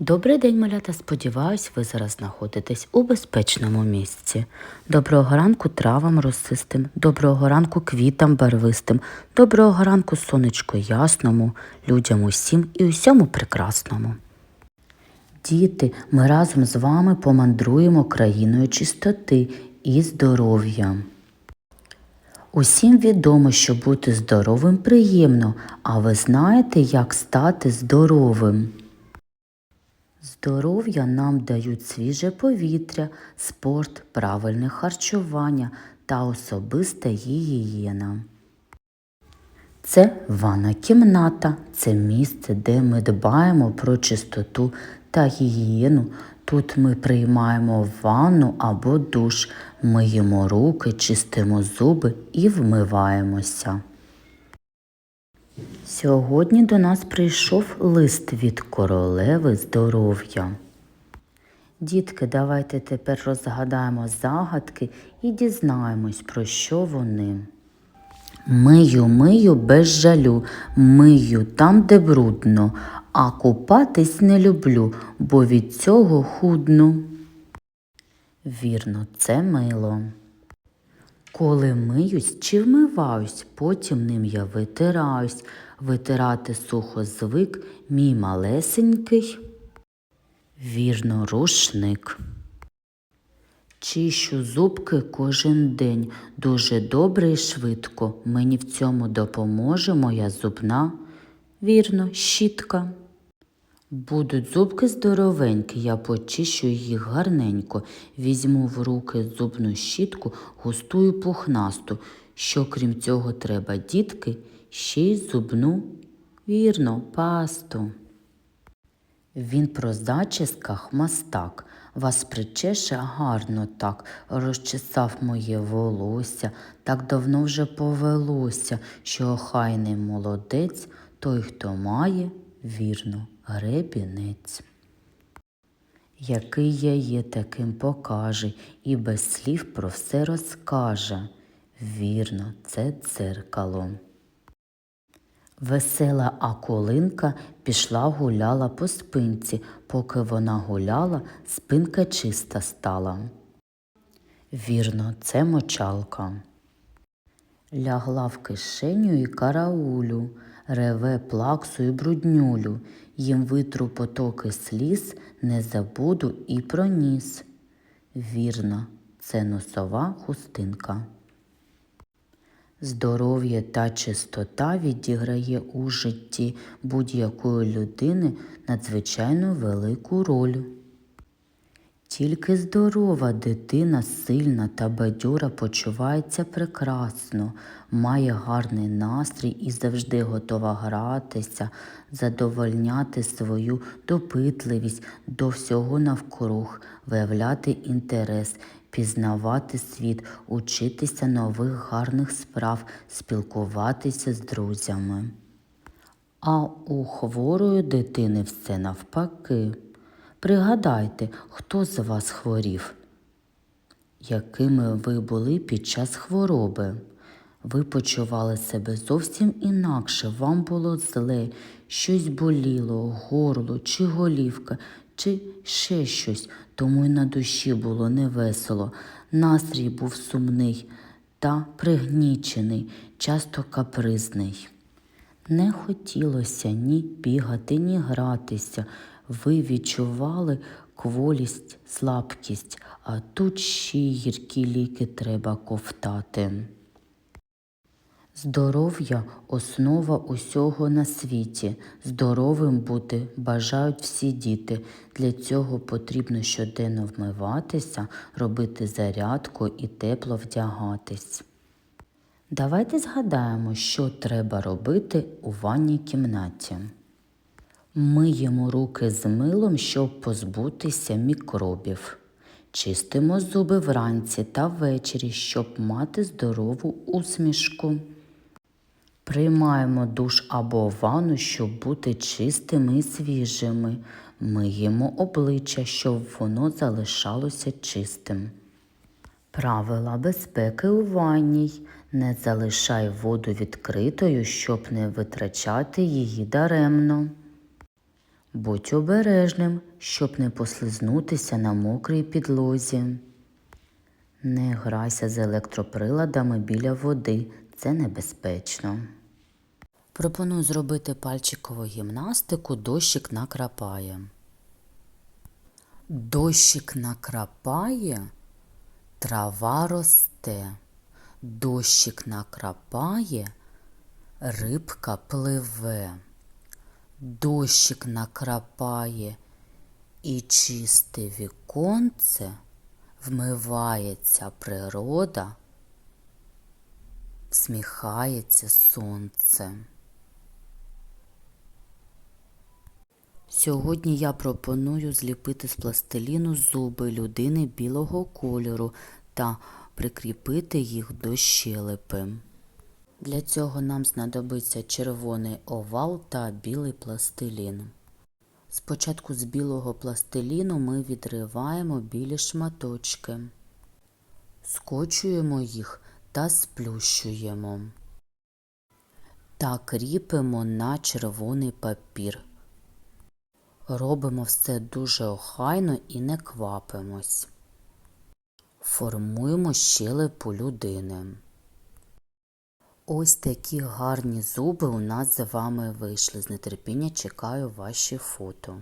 Добрий день, малята. Сподіваюсь, ви зараз знаходитесь у безпечному місці. Доброго ранку травам росистим, доброго ранку квітам барвистим, доброго ранку сонечку ясному, людям усім і усьому прекрасному. Діти, ми разом з вами помандруємо країною чистоти і здоров'я. Усім відомо, що бути здоровим приємно, а ви знаєте, як стати здоровим? Здоров'я нам дають свіже повітря, спорт, правильне харчування та особиста гігієна. Це ванна кімната, це місце, де ми дбаємо про чистоту та гігієну. Тут ми приймаємо ванну або душ, миємо руки, чистимо зуби і вмиваємося. Сьогодні до нас прийшов лист від королеви здоров'я. Дітки, давайте тепер розгадаємо загадки і дізнаємось, про що вони. Мию, мию без жалю, мию там, де брудно, а купатись не люблю, бо від цього худну. Вірно, це мило. Коли миюсь чи вмиваюсь, потім ним я витираюсь, витирати сухо звик мій малесенький. Вірно, рушник. Чищу зубки кожен день, дуже добре і швидко. Мені в цьому допоможе моя зубна, вірно, щітка. Будуть зубки здоровенькі, я почищу їх гарненько, візьму в руки зубну щітку, густу і пухнасту. Що крім цього треба, дітки, ще й зубну, вірно, пасту. Він про зачісках мастак, вас причеше гарно так, розчесав моє волосся, так давно вже повелося, що охайний молодець, той, хто має, вірно, гребінець. Який я є, таким покаже, і без слів про все розкаже. Вірно, це дзеркало. Весела акулинка пішла гуляла по спинці, поки вона гуляла, спинка чиста стала. Вірно, це мочалка. Лягла в кишеню і караулю, реве плаксу і бруднюлю, їм витру потоки сліз, не забуду і про ніс. Вірно, це носова хустинка. Здоров'я та чистота відіграє у житті будь-якої людини надзвичайно велику роль. Тільки здорова дитина, сильна та бадьора почувається прекрасно, має гарний настрій і завжди готова гратися, задовольняти свою допитливість до всього навкруг, виявляти інтерес, пізнавати світ, учитися нових гарних справ, спілкуватися з друзями. А у хворої дитини все навпаки. Пригадайте, хто з вас хворів, якими ви були під час хвороби. Ви почували себе зовсім інакше, вам було зле, щось боліло, горло чи голівка, чи ще щось, тому й на душі було невесело. Настрій був сумний та пригнічений, часто капризний. Не хотілося ні бігати, ні гратися. Ви відчували кволість, слабкість, а тут ще й гіркі ліки треба ковтати. Здоров'я основа усього на світі. Здоровим бути бажають всі діти. Для цього потрібно щоденно вмиватися, робити зарядку і тепло вдягатись. Давайте згадаємо, що треба робити у ванній кімнаті. Миємо руки з милом, щоб позбутися мікробів. Чистимо зуби вранці та ввечері, щоб мати здорову усмішку. Приймаємо душ або ванну, щоб бути чистими і свіжими. Миємо обличчя, щоб воно залишалося чистим. Правила безпеки у ванній. Не залишай воду відкритою, щоб не витрачати її даремно. Будь обережним, щоб не послизнутися на мокрій підлозі. Не грайся з електроприладами біля води, це небезпечно. Пропоную зробити пальчикову гімнастику дощик накрапає. Дощик накрапає, трава росте. Дощик накрапає, рибка пливе. Дощик накрапає і чисте віконце, вмивається природа, всміхається сонце. Сьогодні я пропоную зліпити з пластиліну зуби людини білого кольору та прикріпити їх до щелепи. Для цього нам знадобиться червоний овал та білий пластилін. Спочатку з білого пластиліну ми відриваємо білі шматочки, скочуємо їх та сплющуємо та кріпимо на червоний папір. Робимо все дуже охайно і не квапимось. Формуємо щелепу людини. Ось такі гарні зуби у нас з вами вийшли. З нетерпіння чекаю ваші фото.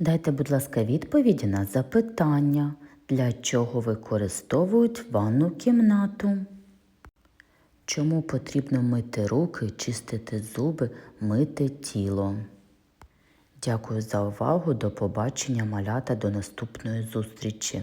Дайте, будь ласка, відповіді на запитання, для чого використовують ванну кімнату. Чому потрібно мити руки, чистити зуби, мити тіло? Дякую за увагу. До побачення, малята, до наступної зустрічі.